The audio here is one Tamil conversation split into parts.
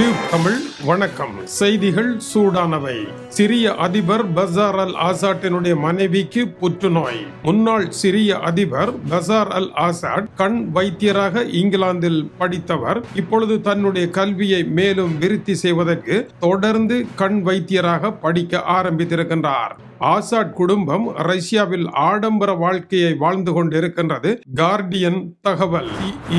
டியூப் தமிழ் வணக்கம். செய்திகள் சூடானவை. சிரிய அதிபர் பசார் அல் ஆசாட்டினுடைய மனைவிக்கு புற்றுநோய். முன்னாள் சிரிய அதிபர் பசார் அல் ஆசாட் கண் வைத்தியராக இங்கிலாந்தில் படித்தவர் இப்பொழுது தன்னுடைய கல்வியை மேலும் விருத்தி செய்வதற்கு தொடர்ந்து கண் வைத்தியராக படிக்க ஆரம்பித்திருக்கின்றார். ஆசாட் குடும்பம் ரஷ்யாவில் ஆடம்பர வாழ்க்கையை வாழ்ந்து கொண்டிருக்கின்றது. கார்டியன் தகவல்.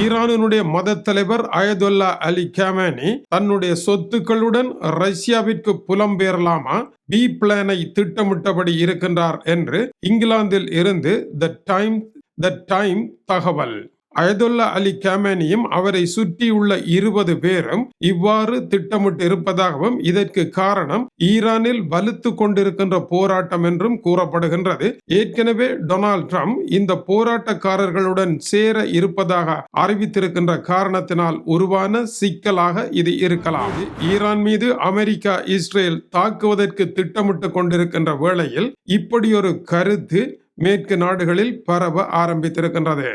ஈரானினுடைய மத தலைவர் அயதுல்லா அலி கேமானி தன்னுடைய சொத்துக்களுடன் ரஷ்யாவிற்கு புலம்பெயரலாமா? பி பிளானை திட்டமிட்டபடி இருக்கின்றார் என்று இங்கிலாந்தில் இருந்து த டைம் த டைம் தகவல். அயதுல்லா அலி கேமேனியும் அவரை சுற்றியுள்ள இருபது பேரும் இவ்வாறு திட்டமிட்டு இருப்பதாகவும் இதற்கு காரணம் ஈரானில் வலுத்து கொண்டிருக்கின்ற போராட்டம் என்றும் கூறப்படுகின்றது. ஏற்கனவே டொனால்ட் ட்ரம்ப் இந்த போராட்டக்காரர்களுடன் சேர இருப்பதாக அறிவித்திருக்கின்ற காரணத்தினால் உருவான சிக்கலாக இது இருக்கலாம். ஈரான் மீது அமெரிக்கா இஸ்ரேல் தாக்குவதற்கு திட்டமிட்டு கொண்டிருக்கின்ற வேளையில் இப்படியொரு கருத்து மேற்கு நாடுகளில் பரவ ஆரம்பித்திருக்கின்றது.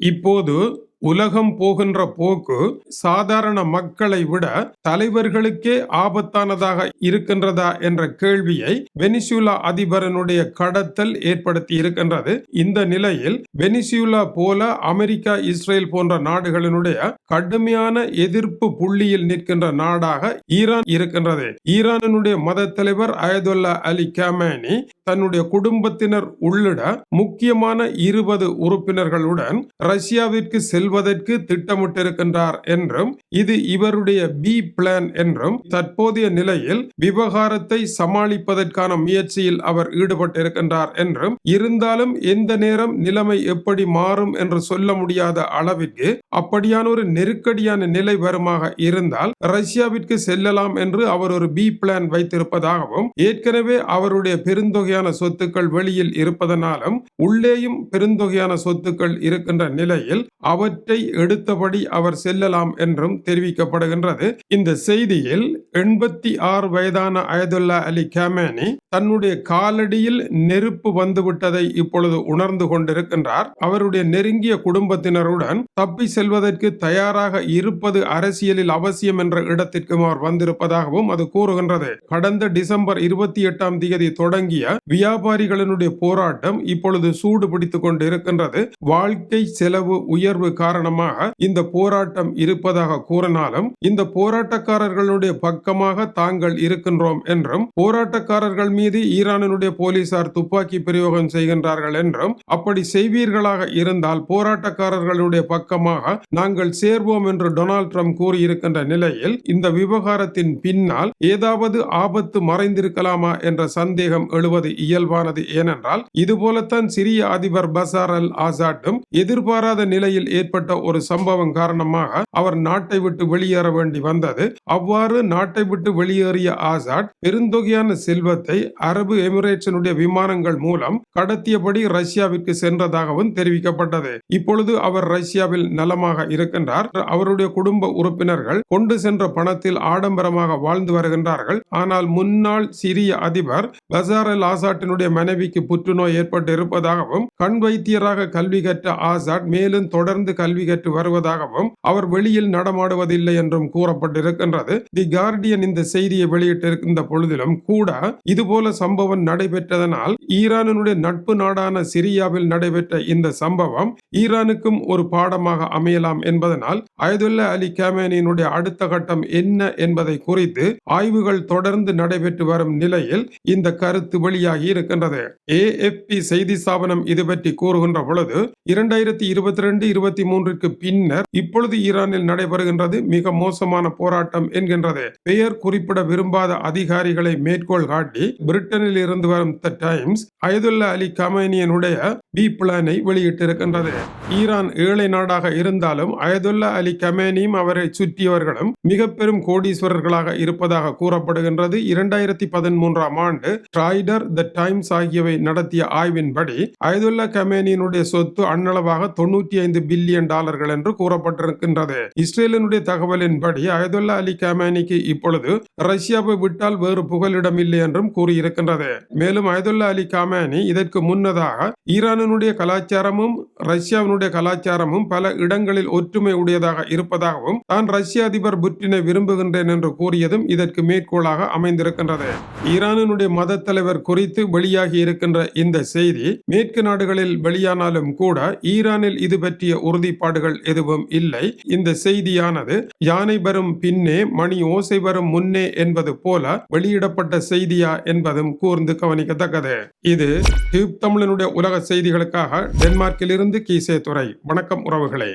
இப்போது உலகம் போகின்ற போக்கு சாதாரண மக்களை விட தலைவர்களுக்கே ஆபத்தானதாக இருக்கின்றதா என்ற கேள்வியை வெனிசுலா அதிபரனுடைய கடத்தல் ஏற்படுத்தி இருக்கின்றது. இந்த நிலையில் வெனிசுலா போல அமெரிக்கா இஸ்ரேல் போன்ற நாடுகளினுடைய கடுமையான எதிர்ப்பு புள்ளியில் நிற்கின்ற நாடாக ஈரான் இருக்கின்றது. ஈரானினுடைய மத தலைவர் அயதுல்லா அலி கமேனி தன்னுடைய குடும்பத்தினர் உள்ளிட முக்கியமான இருபது உறுப்பினர்களுடன் ரஷ்யாவிற்கு கொள்வதற்கு திட்டமிட்டிருக்கின்றார் என்றும் இது இவருடைய பி பிளான் என்றும் தற்போதைய நிலையில் விவகாரத்தை சமாளிப்பதற்கான முயற்சியில் அவர் ஈடுபட்டிருக்கின்றார் என்றும் இருந்தாலும் எந்த நேரம் நிலைமை எப்படி மாறும் என்று சொல்ல முடியாத அளவிற்கு அப்படியான ஒரு நெருக்கடியான நிலை வருமாக இருந்தால் ரஷ்யாவிற்கு செல்லலாம் என்று அவர் ஒரு பி பிளான் வைத்திருப்பதாகவும் ஏற்கனவே அவருடைய பெருந்தொகையான சொத்துக்கள் வெளியில் இருப்பதனாலும் உள்ளேயும் பெருந்தொகையான சொத்துக்கள் இருக்கின்ற நிலையில் அவர் அவற்றை எடுத்தபடி அவர் செல்லலாம் என்றும் தெரிவிக்கப்படுகின்றது. இந்த செய்தியில் எண்பத்தி ஆறு வயதான அயதுல்லா அலி கேமேனி தன்னுடைய காலடியில் நெருப்பு வந்துவிட்டதை இப்பொழுது உணர்ந்து கொண்டிருக்கின்றார். அவருடைய நெருங்கிய குடும்பத்தினருடன் தப்பி செல்வதற்கு தயாராக இருப்பது அரசியலில் அவசியம் என்ற இடத்திற்கும் அவர் வந்திருப்பதாகவும் அது கூறுகின்றது. கடந்த டிசம்பர் இருபத்தி எட்டாம் தேதி தொடங்கிய வியாபாரிகளினுடைய போராட்டம் இப்பொழுது சூடு பிடித்துக் கொண்டு இருக்கின்றது வாழ்க்கை செலவு உயர்வு காரணமாக இந்த போராட்டம் இருப்பதாக கூறினாலும் இந்த போராட்டக்காரர்களுடைய பக்கமாக தாங்கள் இருக்கின்றோம் என்றும் போராட்டக்காரர்கள் மீது ஈரானினுடைய போலீசார் துப்பாக்கி பிரயோகம் செய்கின்றார்கள் என்றும் அப்படி செய்வீர்களாக இருந்தால் போராட்டக்காரர்களுடைய பக்கமாக நாங்கள் சேர்வோம் என்று டொனால்ட் ட்ரம்ப் கூறியிருக்கின்ற நிலையில் இந்த விவகாரத்தின் பின்னால் ஏதாவது ஆபத்து மறைந்திருக்கலாமா என்ற சந்தேகம் எழுவது இயல்பானது ஏனென்றால் இதுபோலத்தான் சிரிய அதிபர் பசார் அல் ஆசாட்டும் எதிர்பாராத நிலையில் ஏற்பட்ட ஏற்பட்ட ஒரு சம்பவம் காரணமாக அவர் நாட்டை விட்டு வெளியேற வேண்டி வந்தது. அவ்வாறு நாட்டை விட்டு வெளியேறிய ஆசாத் பெருந்தொகையான செல்வத்தை அரபு எமிரேட்ஸினுடைய விமானங்கள் மூலம் கடத்தியபடி ரஷ்யாவிற்கு சென்றதாகவும் தெரிவிக்கப்பட்டது. இப்பொழுது அவர் ரஷ்யாவில் நலமாக இருக்கின்றார். அவருடைய குடும்ப உறுப்பினர்கள் கொண்டு சென்ற பணத்தில் ஆடம்பரமாக வாழ்ந்து வருகின்றார்கள். ஆனால் முன்னாள் சிரிய அதிபர் பசார் அல் ஆசாட்டினுடைய மனைவிக்கு புற்றுநோய் ஏற்பட்டு இருப்பதாகவும் கண் வைத்தியராக கல்வி கற்ற ஆசாத் மேலும் தொடர்ந்து கல்வி கற்று வருவதாகவும் அவர் வெளியில் நடமாடுவதில்லை என்றும் கூறப்பட்டிருக்கின்றது. தி கார்டியன் இந்த செய்தியை வெளியிட்டிருக்கின்ற பொழுதிலும் கூட இதுபோல சம்பவம் நடைபெற்றதனால் ஈரானுடைய நட்பு நாடான சிரியாவில் நடைபெற்ற இந்த சம்பவம் ஈரானுக்கும் ஒரு பாடமாக அமையலாம் என்பதனால் அயதுல்லா அலி கேமேனியினுடைய அடுத்த கட்டம் என்ன என்பதை குறித்து ஆய்வுகள் தொடர்ந்து நடைபெற்று வரும் நிலையில் இந்த கருத்து வெளியாகி இருக்கின்றது. ஏஎஃப்பி செய்தி ஸ்தாபனம் இது பற்றி கூறுகின்ற பொழுது இரண்டாயிரத்தி இருபத்தி ரெண்டு இருபத்தி மூன்றுக்கு பின்னர் இப்பொழுது ஈரானில் நடைபெறுகின்றது மிக மோசமான போராட்டம் என்கின்றது. பெயர் குறிப்பிட விரும்பாத அதிகாரிகளை மேற்கோள் காட்டி பிரிட்டனில் இருந்து வரும் த டைம்ஸ் அயதுல்லா அலி கமேனியனுடைய பி பிளானை வெளியிட்டிருக்கின்றது. ஈரான் ஏழை நாடாக இருந்தாலும் அயதுல்லா அலி கமேனியும் அவரை சுற்றியவர்களும் மிக பெரும் கோடீஸ்வரர்களாக இருப்பதாக கூறப்படுகின்றது. இரண்டாயிரத்தி பதிமூன்றாம் ஆண்டு ட்ராய்டர் த டைம்ஸ் ஆகியவை நடத்திய ஆய்வின்படி அயதுல்லா கமேனியினுடைய சொத்து அன்னளவாக தொண்ணூற்றி ஐந்து பில்லியன் மில்லியன் டாலர்கள் என்று கூறப்பட்டிருக்கின்றது. இஸ்ரேலினுடைய தகவலின்படி அயதுல்லா அலி கமேனிக்கு இப்பொழுது ரஷ்யாவை விட்டால் வேறு புகலிடம் இல்லை என்றும் கூறியிருக்கின்றது. மேலும் அயதுல்லா அலி கமேனி இதற்கு முன்னதாக ஈரானினுடைய கலாச்சாரமும் ரஷ்யாவினுடைய கலாச்சாரமும் பல இடங்களில் ஒற்றுமை உடையதாக இருப்பதாகவும் தான் ரஷ்ய அதிபர் புட்டினை விரும்புகின்றேன் என்று கூறியதும் இதற்கு மேற்கோளாக அமைந்திருக்கின்றது. ஈரானினுடைய மத தலைவர் குறித்து வெளியாகி இருக்கின்ற இந்த செய்தி மேற்கு நாடுகளில் வெளியானாலும் கூட ஈரானில் இது பற்றிய உறுதி உறுதிப்பாடுகள் எதுவும் இல்லை. இந்த செய்தியானது யானை வரும் பின்னே மணி ஓசை வரும் முன்னே என்பது போல வெளியிடப்பட்ட செய்தியா என்பதும் கூர்ந்து கவனிக்கத்தக்கது. இது டியூப் தமிழனுடைய உலக செய்திகளுக்காக டென்மார்க்கிலிருந்து கீசே துறை வணக்கம் உறவுகளே.